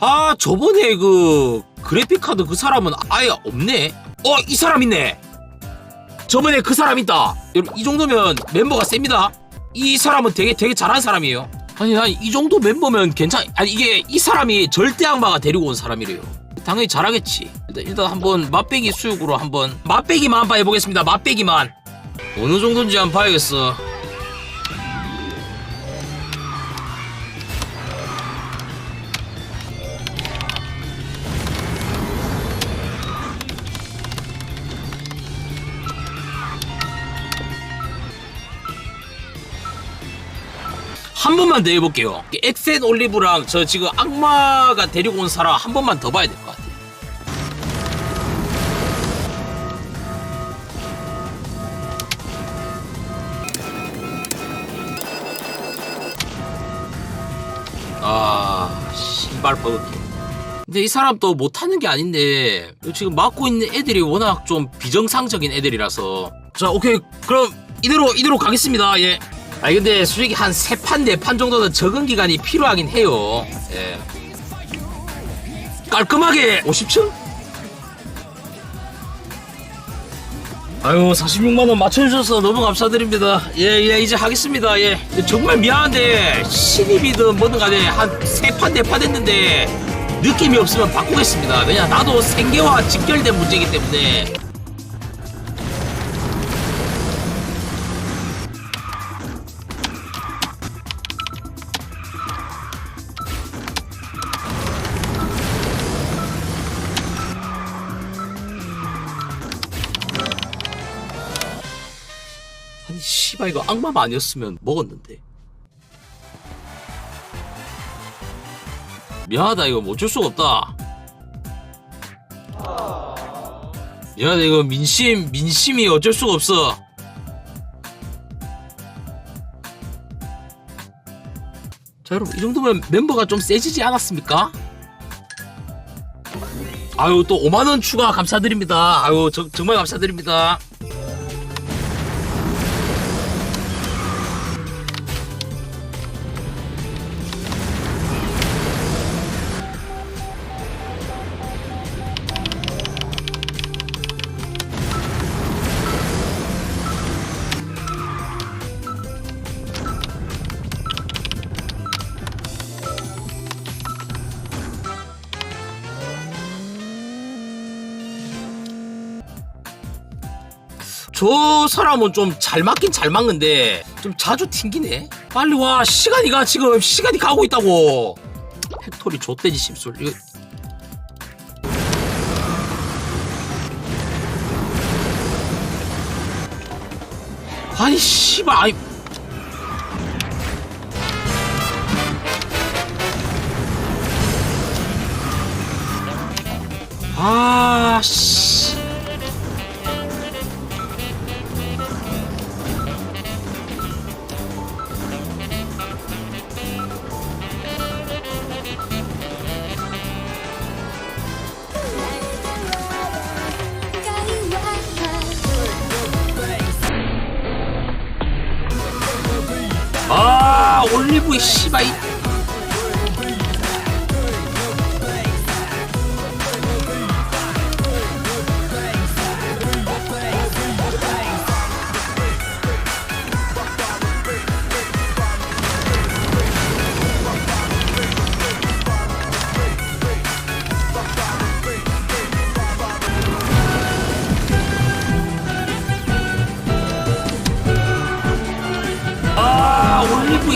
아 저번에 그 그래픽 카드 그 사람은 아예 없네. 어 이 사람 있네. 저번에 그 사람 있다. 여러분 이 정도면 멤버가 셉니다. 이 사람은 되게 되게 잘하는 사람이에요. 아니 난 이 정도 멤버면 괜찮. 아니 이게 이 사람이 절대 악마가 데리고 온 사람이래요. 당연히 잘하겠지. 일단, 일단 한번 맛배기 수육으로 한번 맛배기만 한번 해보겠습니다. 맛배기만 어느 정도인지 한번 봐야겠어. 한 번만 더 해볼게요. 엑센 올리브랑 저 지금 악마가 데리고 온 사람 한 번만 더 봐야 될 것 같아요. 아, 신발 버거기. 근데 이 사람 또 못하는 게 아닌데 지금 맡고 있는 애들이 워낙 좀 비정상적인 애들이라서 자 오케이 그럼 이대로 이대로 가겠습니다 예. 아니 근데 솔직히 한 세 판 네 판 정도는 적응 기간이 필요하긴 해요. 예. 깔끔하게 50층? 아유 46만원 맞춰주셔서 너무 감사드립니다. 예예 이제 하겠습니다. 예. 정말 미안한데 신입이든 뭐든 간에 한 세 판 네 판 했는데 느낌이 없으면 바꾸겠습니다. 왜냐 나도 생계와 직결된 문제이기 때문에 씨발 이거 악마만 아니었으면 먹었는데. 미안하다 이거 뭐 어쩔 수가 없다. 미안하다 이거 민심 민심이 어쩔 수가 없어. 자 여러분 이 정도면 멤버가 좀 세지지 않았습니까? 아유 또 5만원 추가 감사드립니다. 아유 저- 정말 감사드립니다 저 사람은 좀 잘 맞긴 잘 맞는데 좀 자주 튕기네. 빨리 와 시간이 가 지금 시간이 가고 있다고. 팩토리 좆돼지 심술 이거. 아니 씨발 아니 아 씨. 올리브 씨발 이-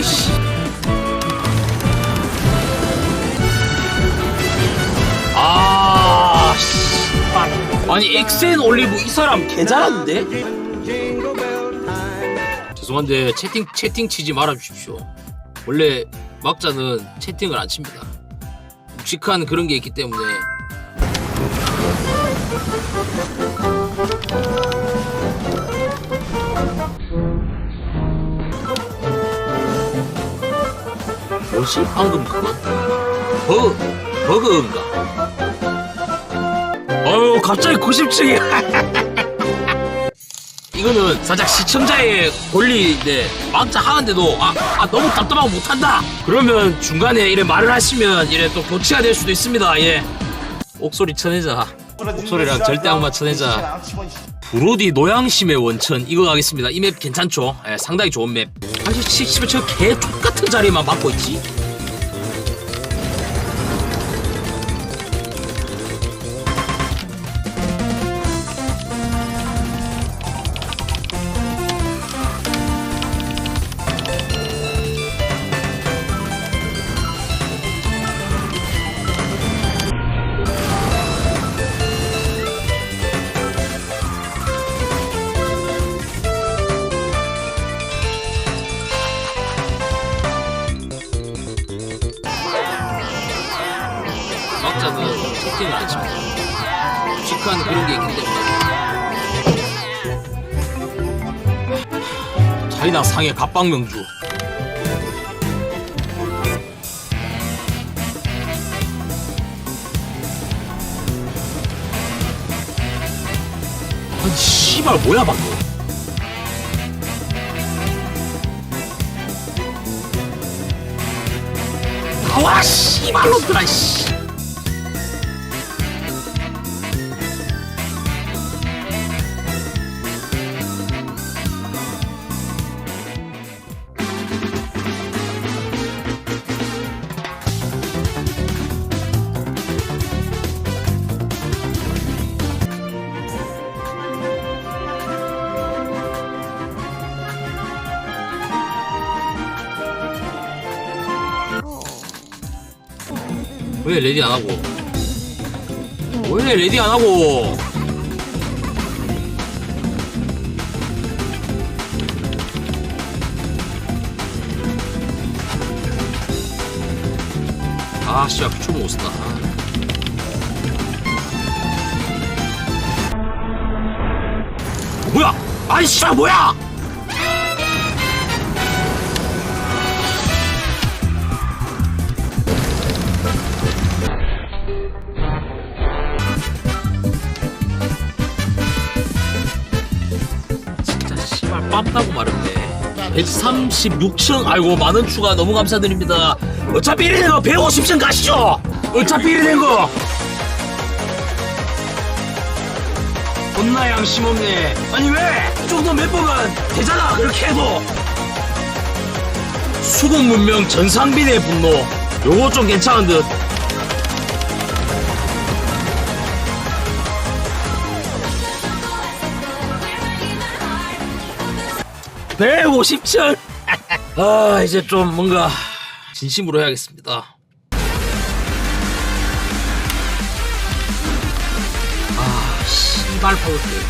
올리브 씨 아, 씨발. 아니 엑센 올리브 이 사람 개 잘하는데? 죄송한데 채팅 채팅 치지 말아 주십시오. 원래 막자는 채팅을 안 칩니다. 묵직한 그런 게 있기 때문에 뭐지 방금 그거 버 버그인가? 어유 갑자기 90층이야. 이거는 살짝 시청자의 권리인데 막자 하는데도 아, 아 너무 답답하고 못한다. 그러면 중간에 이래 말을 하시면 이래 또 교체가 될 수도 있습니다. 예. 옥소리 쳐내자. 옥소리랑 절대 악마 쳐내자. 브로디 노양심의 원천 이거 가겠습니다. 이 맵 괜찮죠? 예, 상당히 좋은 맵. 사실 치치면 저개 똑같은 자리만 맡고 있지 차이나 상해 갑방명주. 아니 씨발 뭐야 방금. 나와 씨발 놈들아 씨 왜 레디 안 하고? 왜 레디 안 하고? 아, 씨야, 피초 못 쓴다. 뭐야? 아이, 씨야, 뭐야? 빰다고 말했네. 136층. 아이고 만원 추가 너무 감사드립니다. 어차피 이래 된거 150층 가시죠. 어차피 이래 된거. 겁나 양심 없네. 아니 왜? 이 정도 멤버면 되잖아. 그렇게 해도. 수국 문명 전상빈의 분노. 요거 좀 괜찮은 듯 150층. 아, 이제 좀 뭔가 진심으로 해야겠습니다. 아, 씨발 파우스.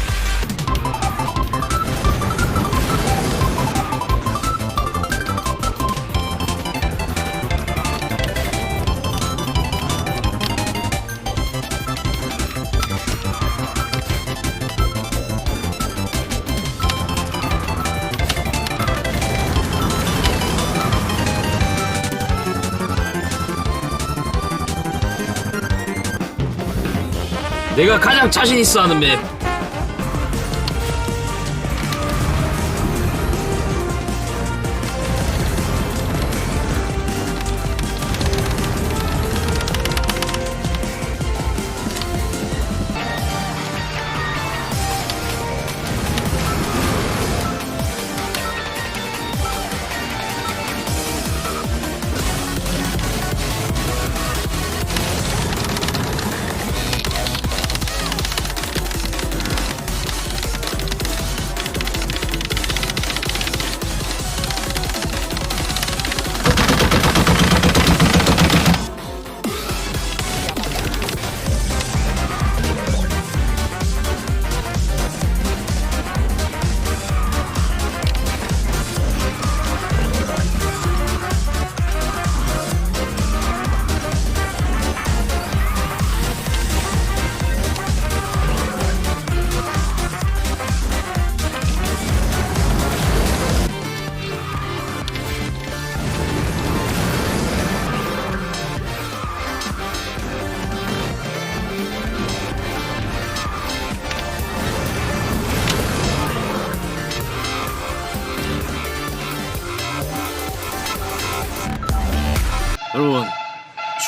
내가 가장 자신 있어 하는 맵.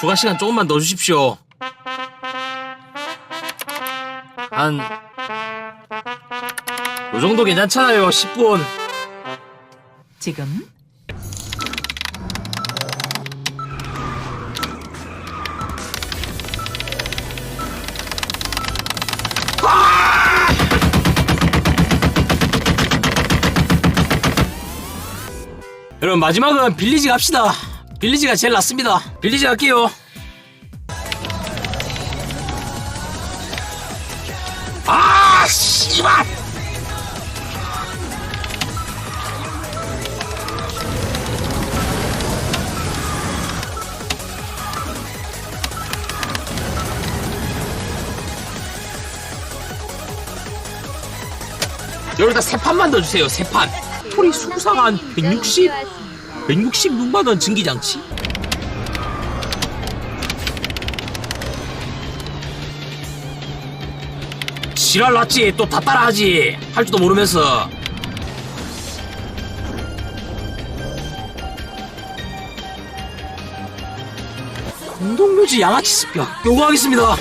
추가 시간 조금만 더 주십시오. 한, 요 정도 괜찮잖아요. 10분. 지금 여러분, 마지막은 빌리지 갑시다. 빌리지가 제일 낫습니다. 빌리지 갈게요. 아, 씨발! 여기다 세 판만 더 주세요. 세 판. 털이 수상한 160, 166만 원 증기장치. 지랄 났지. 또 다 따라하지. 할 줄도 모르면서. 공동묘지 양아치 습격 요구하겠습니다.